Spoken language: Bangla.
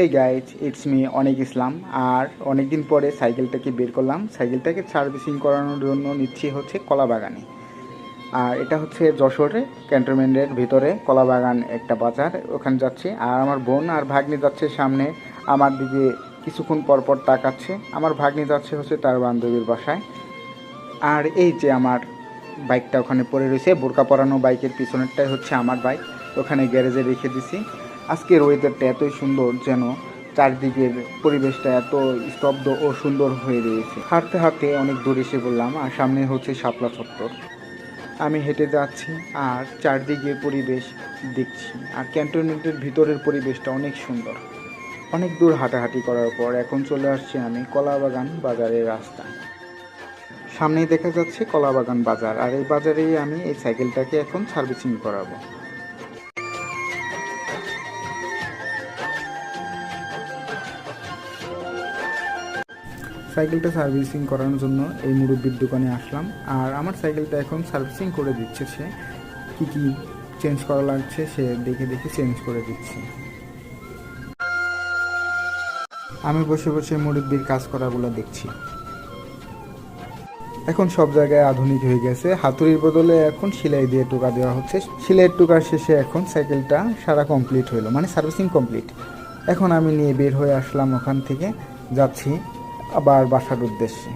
এই গাইজ ইটস মি অনেক ইসলাম আর অনেক দিন পরে সাইকেলটাকে বের করলাম। সাইকেলটাকে সার্ভিসিং করানোর জন্য নিচ্ছি হচ্ছে কলা বাগানে আর এটা হচ্ছে যশোরে, ক্যান্টনমেন্টের ভিতরে কলা বাগান একটা বাজার। ওখানে যাচ্ছে। আর আমার বোন আর ভাগ্নি যাচ্ছে সামনে। আমার দিকে কিছুক্ষণ পর পর তাকাচ্ছে। আমার ভাগ্নি যাচ্ছে হচ্ছে তার বান্ধবীর বাসায়। আর এই যে আমার বাইকটা ওখানে পড়ে রয়েছে, বোরকা পরানো বাইকের পিছনেরটাই হচ্ছে আমার বাইক। ওখানে গ্যারেজে রেখে দিছি। আজকের ওয়েদারটা এতই সুন্দর যেন চারদিকের পরিবেশটা এত স্তব্ধ ও সুন্দর হয়ে রয়েছে। হাঁটতে হাঁটতে অনেক দূর এসে বললাম আর সামনে হচ্ছে শাপলা চত্বর। আমি হেঁটে যাচ্ছি আর চারদিকের পরিবেশ দেখছি আর ক্যান্টনমেন্টের ভিতরের পরিবেশটা অনেক সুন্দর। অনেক দূর হাঁটাহাঁটি করার পর এখন চলে আসছি আমি কলাবাগান বাজারের রাস্তা সামনেই দেখা যাচ্ছে কলাবাগান বাজার আর এই বাজারেই আমি এই সাইকেলটাকে এখন সার্ভিসিং করাবো। সাইকেলটা সার্ভিসিং করানোর জন্য এই মুরব্বির দোকানে আসলাম। আর আমার সাইকেলটা এখন সার্ভিসিং করে দিচ্ছে সে। কী কী চেঞ্জ করা লাগছে সে দেখে দেখে চেঞ্জ করে দিচ্ছে। আমি বসে বসে মুরব্বির কাজ করাগুলো দেখছি। এখন সব জায়গায় আধুনিক হয়ে গেছে। হাতুড়ির বদলে এখন সেলাই দিয়ে টোকা দেওয়া হচ্ছে। সেলাইয়ের টোকার শেষে এখন সাইকেলটা সারা কমপ্লিট হলো মানে সার্ভিসিং কমপ্লিট এখন আমি নিয়ে বের হয়ে আসলাম ওখান থেকে। যাচ্ছি। আবার বাসার উদ্দেশ্যে।